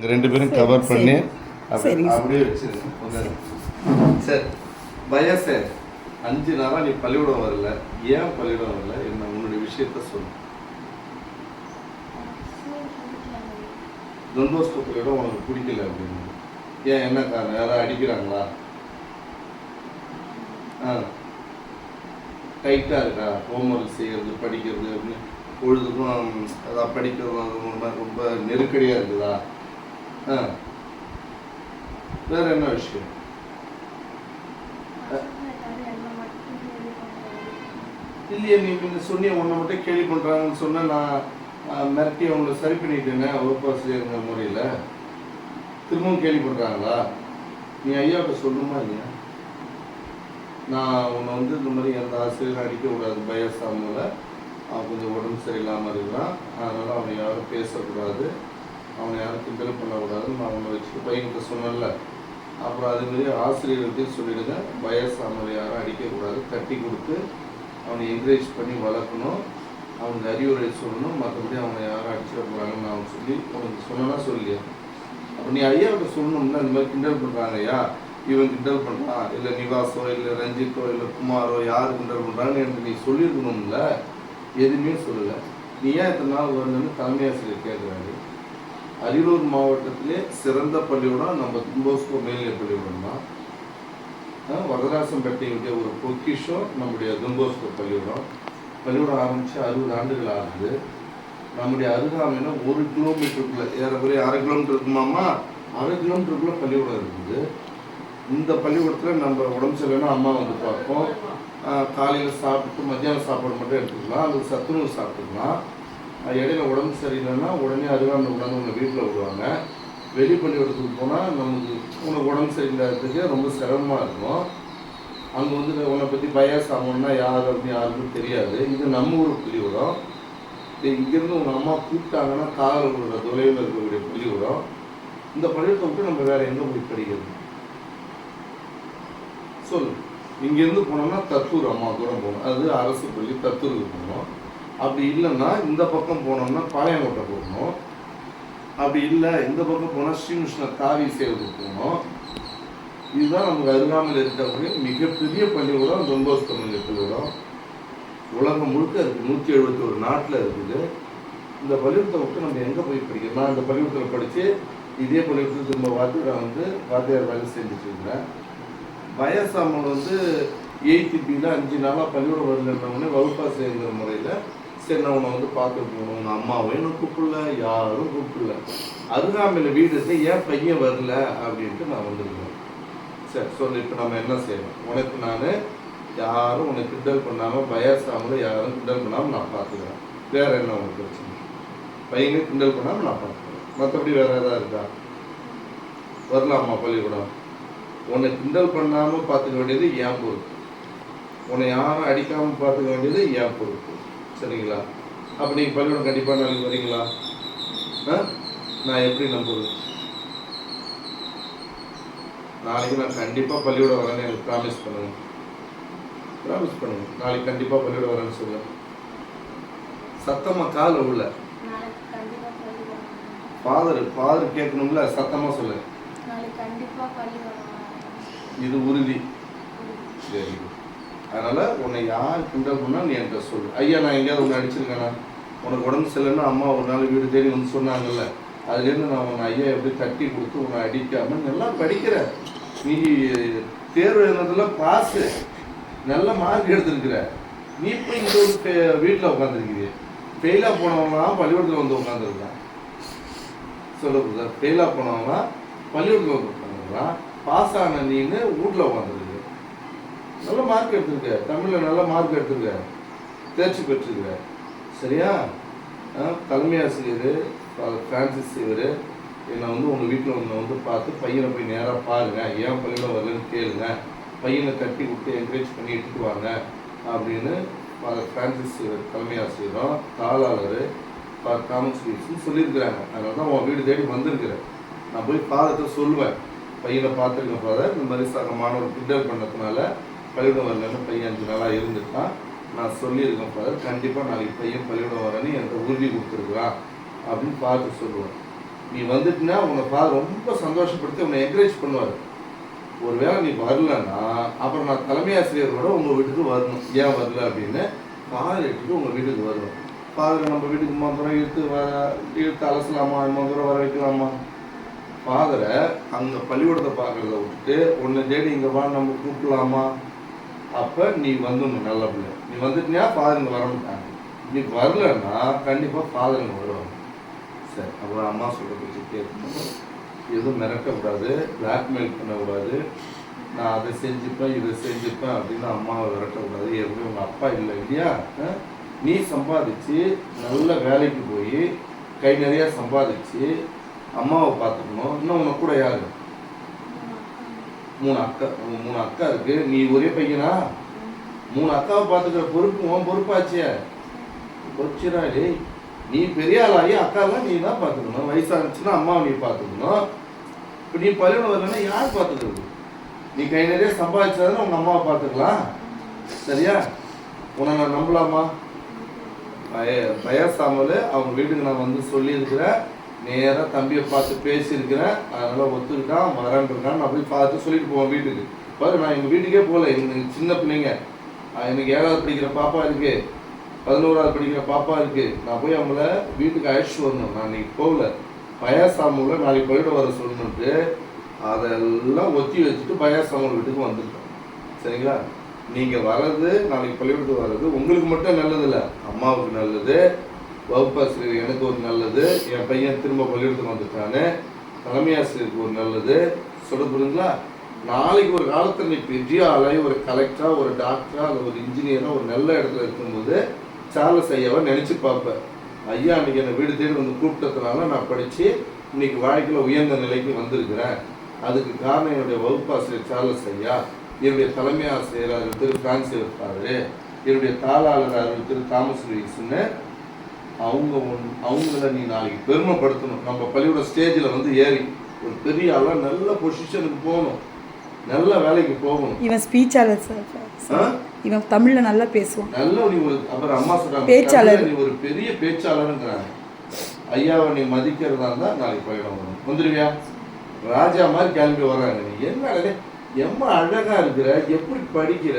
ரெண்டு பேரும் கவர் பண்ணி. அப்படியே வச்சிருங்க. உட்காரு. சரி பயா சார் அஞ்சு நாளா நீ பள்ளிக்கூடம் வரல. ஏன் பள்ளிக்கூடம் வரல? என்ன உன்னுடைய விஷயத்த சொல்லு தொண்டோஸ்கோ பள்ளிக்கூடம் உனக்கு பிடிக்கல அப்படின்னு. ஏன் என்ன காரணம்? யாராவது அடிக்கிறாங்களா? ஆ. டைட்டாக இருக்கா? ஹோம்ஒர்க் செய்கிறது படிக்கிறது அப்படின்னு. பொழுதுக்கும் அதான் படிக்கிறது ரொம்ப நெருக்கடியாக இருக்குதா? ஆ. வேற என்ன விஷயம்? இல்லையே நீ நீங்கள் சொன்னிய உன்னை மட்டும் கேள்வி பண்ணுறாங்கன்னு சொன்ன நான் மிரட்டி அவங்கள சரி பண்ணிட்டேனே வகுப்பாசிரியருங்க முறையில். திரும்பவும் கேள்வி பண்ணுறாங்களா நீ ஐயாட்ட சொல்லுமா இல்லையா? நான் உன்னை வந்து இந்த மாதிரி எந்த ஆசிரியரும் அடிக்கக்கூடாது பயசாமில் அவன் கொஞ்சம் உடம்பு சரியில்லாமல் இருக்கிறான் அதனால் அவனை யாரும் பேசக்கூடாது. அவனை யாரும் கிண்டல் பண்ணக்கூடாதுன்னு நான் அவனை வச்சு பையன்கிட்ட சொன்னேன்ல. அப்புறம் அதுமாரி ஆசிரியர்கிட்டையும் சொல்லிடுங்க. பயசாமலை யாரும் அடிக்கக்கூடாது. கட்டி கொடுத்து அவனை என்கரேஜ் பண்ணி வளர்க்கணும். அவனுக்கு அறிவுரை சொல்லணும். மற்றபடி அவனை யாரும் அடிச்சிடக்கூடாதுன்னு அவன் சொல்லி உனக்கு சொன்னா சொல்லியா? அப்போ நீ ஐயாவுக்கு சொல்லணும்னா இந்த மாதிரி கிண்டல் பண்ணுறாங்க ஐயா. இவன் கிண்டல் பண்ணுறான் இல்லை நிவாஸோ இல்லை ரஞ்சித்தோ இல்லை குமாரோ யார் கிண்டல் பண்ணுறான்னு எனக்கு நீ சொல்லியிருக்கணும்ல. எதுவுமே சொல்லலை. நீ ஏன் இத்தனை நாள் வரணும்னு தலைமை ஆசிரியர் கேட்குறாரு அரியலூர் மாவட்டத்திலே சிறந்த பள்ளிக்கூடம்? நம்ம தும்போஸ்கோ மேல்நிலை பள்ளிக்கூடம்? தான் அஹ் வரதராசம்பேட்டையுடைய ஒரு பொக்கிஷம் நம்முடைய தும்போஸ்கோ பள்ளிக்கூடம் பள்ளிக்கூடம் ஆரம்பித்து அறுபது ஆண்டுகள் ஆகுது. நம்முடைய அருகாமையில் ஒரு கிலோமீட்டருக்குள்ளே ஏறக்குறைய அரை கிலோமீட்டர் இருக்குமாமா அரை கிலோமீட்டருக்குள்ளே பள்ளிக்கூடம் இருக்குது. இந்த பள்ளிக்கூடத்தில் நம்ம உடம்பு சரியில்லைன்னா அம்மா வந்து பார்ப்போம். காலையில் சாப்பிட்டு மத்தியானம் சாப்பாடு மட்டும் எடுத்துக்கலாம். அது சத்துணவு சாப்பிட்டுக்கலாம். இடையில உடம்பு சரியில்லைன்னா உடனே அருகாமையில் உடனே உங்களை வீட்டில் விடுவாங்க. வெளி பள்ளிக்கூடத்துக்கு போனால் நமக்கு உனக்கு உடம்பு சரியில்லாததுக்கு ரொம்ப சிரமமாக இருக்கும். அங்கே வந்து உன்னை பற்றி பயாசாமன்னா யார் அப்படின்னு யாருக்கும் தெரியாது. இது நம்ம ஊர் பள்ளிக்கூடம். இங்கேருந்து உங்கள் அம்மா கூப்பிட்டாங்கன்னா காதல் உள்ள தொலைவில் இருக்கக்கூடிய பள்ளிக்கூடம். இந்த பள்ளிக்கூடத்தை விட்டு நம்ம வேறு எங்கே போய் படிக்கிறது? சொல்லு. இங்கேருந்து போனோம்னா தத்தூர் அம்மா தூரம் போகணும். அது அரசு பள்ளி தத்தூருக்கு போகணும். அப்படி இல்லைன்னா இந்த பக்கம் போனோம்னா பாளையங்கோட்டை போகணும். அப்படி இல்லை இந்த பக்கம் போனால் ஸ்ரீகிருஷ்ண காவி சேவத்துக்கு போகணும். இதுதான் நமக்கு அருகாமையில் இருக்கக்கூடிய மிகப்பெரிய பள்ளிக்கூடம் தொன்போஸ் பள்ளிக்கூடம். உலகம் முழுக்க இருக்குது நூற்றி எழுபத்தி ஒரு நாட்டில் இருக்குது. இந்த பள்ளிக்கூடத்தை விட்டு நம்ம எங்கே போய் படிக்கணும் நான் இந்த பள்ளிக்கூடத்தில் படித்து இதே பள்ளிக்கூடத்தில் திரும்ப வாத்தியார் வந்து வாத்தியார் வேலை செஞ்சுட்டு இருக்கிறேன். வயசாமல் வந்து எயித்து பியில் அஞ்சு நாளாக பள்ளிக்கூடம் வரலன்னொடனே வகுப்பாசிரியங்கிற முறையில் சரி நான் உன்னை வந்து பார்க்க போகணும். உங்கள் அம்மாவும் என்ன கூப்பிடல யாரும் கூப்பிடல. அருகாமையில் வீடு ஏன் பையன் வரல அப்படின்ட்டு நான் வந்திருக்கேன் சரி சொல்லு இப்போ நம்ம என்ன செய்யணும்? உனக்கு நான் யாரும் உனக்கு கிண்டல் பண்ணாமல் பயசாமல் யாரும் கிண்டல் பண்ணாமல் நான் பார்த்துக்கிறேன். வேற என்ன உனக்கு பிரச்சனை? பையனை கிண்டல் பண்ணாமல் நான் பார்த்துக்கிறேன். மற்றபடி வேற ஏதாவது இருக்கா? வரலாமா பள்ளிக்கூடம்? உன்னை கிண்டல் பண்ணாமல் பார்த்துக்க வேண்டியது என் பொறுப்பு. உன்னை யாரும் அடிக்காமல் பார்த்துக்க வேண்டியது என் பொறுப்பு. சரிங்களா? அப்போ நீங்கள் பள்ளிக்கூடம் கண்டிப்பாக நாளைக்கு வரீங்களா? ஆ? நான் எப்படி நம்புறது? நாளைக்கு நான் கண்டிப்பாக பள்ளிக்கூடம் வரேன்னு எனக்கு ப்ராமிஸ் பண்ணுங்க. ப்ராமிஸ் பண்ணுங்க. நாளைக்கு கண்டிப்பாக பள்ளிக்கூடம் வரேன்னு சொல்லுங்க. சத்தமாக கால் உள்ள. ஃபாதர் ஃபாதர் கேட்கணும்ல சத்தமாக சொல்லு நாளைக்கு கண்டிப்பா பள்ளி வரணும். இது உறுதி. குட் அதனால் உன்னை யார் கிண்டல் பண்ணால் நீ என்கிட்ட சொல்லு. ஐயா நான் எங்கேயாவது உன்னை அடிச்சிருக்கேனா? உனக்கு உடம்பு சரியில்லைன்னா அம்மா ஒரு நாள் வீடு தேடி வந்து சொன்னாங்கல்ல அதுலேருந்து நான் உன்னை ஐயா எப்படி தட்டி கொடுத்து உன்னை அடிக்காமல் நல்லா படிக்கிற. நீ தேர்வு எழுதுனதுல பாஸு நல்ல மார்க் எடுத்திருக்கிற. நீ இப்போ இங்கே ஒரு வீட்டில் உட்காந்துருக்கிறீ ஃபெயிலாக போனவங்களாம் பள்ளிக்கூடத்தில் வந்து உட்காந்துருக்கான் சொல்லுங்க சார் ஃபெயிலாக போனவங்களாம் பள்ளிக்கூடத்தில் வந்து உட்காந்துருக்கான் பாஸ் ஆன நீன்னு வீட்டில் உட்காந்துருக்கு நல்ல மார்க் எடுத்திருக்க. தமிழில் நல்ல மார்க் எடுத்திருக்க. தேர்ச்சி பெற்றிருக்க. சரியா? ஆ, தலைமை ஆசிரியர் ஃப்ரான்சிஸ் இவர் என்னை வந்து உங்கள் வீட்டில் ஒன்று வந்து பார்த்து பையனை போய் நேராக பாருங்க. ஏன் பள்ளியில் வரலன்னு கேளுங்க. பையனை தட்டி விட்டு என்கரேஜ் பண்ணி எடுத்துட்டு வாங்க. அப்படின்னு ஃபாதர் ஃப்ரான்சிஸ் இவர் தலைமை ஆசிரியரும் தாளாளர் ஃபாதர் தாமஸ் சொல்லியிருக்கிறாங்க. அதனால தான் உன் வீடு தேடி வந்திருக்கிறேன். நான் போய் பாதத்தை சொல்லுவேன். பையனை பார்த்துருக்கேன் ஃபாதர் இந்த மாதிரி சக மாணவர் கிண்டல் பண்ணதுனால பள்ளிக்கூடம் வரலன்னு பையன் அஞ்சு நாளாக இருந்துட்டான் நான் சொல்லியிருக்கேன் ஃபாதர் கண்டிப்பாக நாளைக்கு பையன் பள்ளிக்கூடம் வரேன்னு எனக்கு உறுதி கொடுத்துருக்குறான் அப்படின்னு பார்த்து சொல்லுவேன். நீ வந்துட்டுனா உன்னை ஃபாதர் ரொம்ப சந்தோஷப்படுத்தி உன்னை என்கரேஜ் பண்ணுவார். ஒருவேளை நீ வரலன்னா அப்புறம் நான் தலைமை ஆசிரியரோட உங்கள் வீட்டுக்கு வரணும். ஏன் வரல அப்படின்னு ஃபாதர் எடுத்துட்டு உங்கள் வீட்டுக்கு வருவேன் ஃபாதர் நம்ம வீட்டுக்கு மந்திரம் இழுத்து வர இழுத்து அலசலாமா? மந்திரம் வர வைக்கலாமா? ஃபாதரை அங்கே பள்ளிக்கூடத்தை பார்க்குறத விட்டுட்டு உன்னை தேடி இங்கே வா நம்ம கூப்பிடலாமா? அப்போ நீ வந்துடணும் நல்ல பிள்ளை. நீ வந்துட்டினா ஃபாதருங்க இங்கே வர மாட்டாங்க. நீ வரலன்னா கண்டிப்பாக ஃபாதர் வருவாங்க. சரி அப்புறம் அம்மா சொல்கிற பேச்சு கேட்கணும் எதுவும் மிரட்டக்கூடாது பிளாக்மெயில் பண்ணக்கூடாது. நான் அதை செஞ்சுப்பேன் இதை செஞ்சுப்பேன் அப்படின்னு அம்மாவை விரட்டக்கூடாது. ஏற்கனவே உங்கள் அப்பா இல்லை இல்லையா? நீ சம்பாதிச்சு நல்ல வேலைக்கு போய் கை நிறையா சம்பாதிச்சு அம்மாவை பார்த்துக்கணும். இன்னும் உனக்கு கூட யாரு மூணு அக்கா மூணு அக்கா இருக்கு. நீ ஒரே பையனா? மூணு அக்காவை பார்த்துக்கிற பொறுப்பு உன் பொறுப்பாச்சே. கொச்சிரா டேய். நீ பெரிய ஆளாகி அக்காலாம் நீ தான் பார்த்துக்கணும். வயசானுச்சுன்னா அம்மாவை நீ பார்த்துக்கணும். இப்போ நீ பள்ளிக்கூடம் வரலன்னா யார் பார்த்துக்கிறது? நீ கை நிறைய சம்பாதிச்சாதானே உங்கள் அம்மாவை பார்த்துக்கலாம். சரியா? உன்னை நான் நம்பலாமா? பய பயசாமல் அவங்க வீட்டுக்கு நான் வந்து சொல்லியிருக்கிறேன். நேராக தம்பியை பார்த்து பேசியிருக்கிறேன். அதனால் ஒத்துக்கிட்டான் வரேன்ருக்கான் அப்படி பார்த்து சொல்லிட்டு போவேன் வீட்டுக்கு. பாரு நான் எங்கள் வீட்டுக்கே போகல. எனக்கு சின்ன பிள்ளைங்க. எனக்கு ஏழாவது படிக்கிற பாப்பா இருக்குது பதினோராவது படிக்கிற பாப்பா இருக்குது நான் போய் அவங்கள வீட்டுக்கு அழைச்சிட்டு வரணும். நான் இன்னைக்கு போகல. பயாசாமுல நாளைக்கு போயிட்டு வர சொல்லணுன்ட்டு அதெல்லாம் ஒத்தி வச்சுட்டு பயாசாமுல் வீட்டுக்கு வந்துட்டோம். சரிங்களா? நீங்கள் வர்றது நாளைக்கு பள்ளிக்கூடத்துக்கு வர்றது உங்களுக்கு மட்டும் நல்லது இல்லை அம்மாவுக்கு நல்லது. வகுப்பாசிரியர் எனக்கு ஒரு நல்லது என் பையன் திரும்ப பள்ளிக்கூடத்துக்கு வந்துட்டானே தலைமை ஆசிரியருக்கு ஒரு நல்லது. சொல்ல புரியுங்களா நாளைக்கு ஒரு காலத்தில் நீ பெரிய ஒரு கலெக்டராக ஒரு டாக்டரா அல்ல ஒரு இன்ஜினியராக ஒரு நல்ல இடத்துல இருக்கும்போது சார்லஸ் ஐயாவை நினச்சி பார்ப்பேன். ஐயா அன்னைக்கு என்னை வீடு தேடி வந்து கூப்பிட்டதுனால நான் படித்து இன்னைக்கு வாழ்க்கையில் உயர்ந்த நிலைக்கு வந்திருக்கிறேன். அதுக்கு காரணம் என்னுடைய வகுப்பாசிரியர் சார்லஸ் ஐயா. என்னுடைய தலைமை ஆசிரியர் திரு பிரான்சிஸ் இருப்பாரு. என்னுடைய தாளாளர் திரு தாமஸ் லூயிஸ்னு அவங்க அவங்கள நீ நாளைக்கு பெருமைப்படுத்தணும். நம்ம பள்ளியோட ஸ்டேஜில் வந்து ஏறி ஒரு பெரிய ஆளாக நல்ல பொசிஷனுக்கு போகணும். நல்ல வேலைக்கு போகணும். இவன் ஸ்பீச்சாளர் சார்? இவன் தமிழ்ல நல்லா பேசுவான். நல்ல நீ ஒரு அப்புறம் அம்மா சொல்றாங்க பேச்சாளர். நீ ஒரு பெரிய பேச்சாளருங்கிறாங்க. ஐயாவை நீ மதிக்கிறதா இருந்தா நாளைக்கு போயிடும். வரும் வந்துருவியா ராஜா மாதிரி கிளம்பி வர்றாங்க நீ என்ன எம்மா அழகா இருக்கிற எப்படி படிக்கிற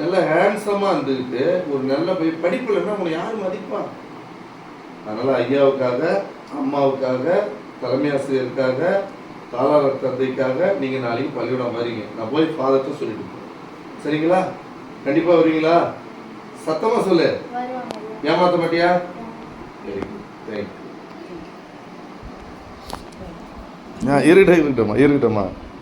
நல்ல ஹேண்ட்ஸமாக இருந்துக்கிட்டு ஒரு நல்ல போய் படிப்பு இல்லைன்னா உன்னை யார் மதிப்பான்? அதனால் ஐயாவுக்காக அம்மாவுக்காக தலைமை ஆசிரியருக்காக தாளாளர் தந்தைக்காக நீங்கள் நாளைக்கு பள்ளிக்கூடம் வரீங்க. நான் போய் ஃபாதர்ட்ட சொல்லிட்டு போறேன். சரிங்களா? கண்டிப்பாக வருவீங்களா சத்தமாக சொல்லு. வருவாங்க ஏமாத்த மாட்டியா? வெரி குட் தேங்க்யூ இருக்கட்டும் இருக்கட்டும்மா இருக்கட்டும்மா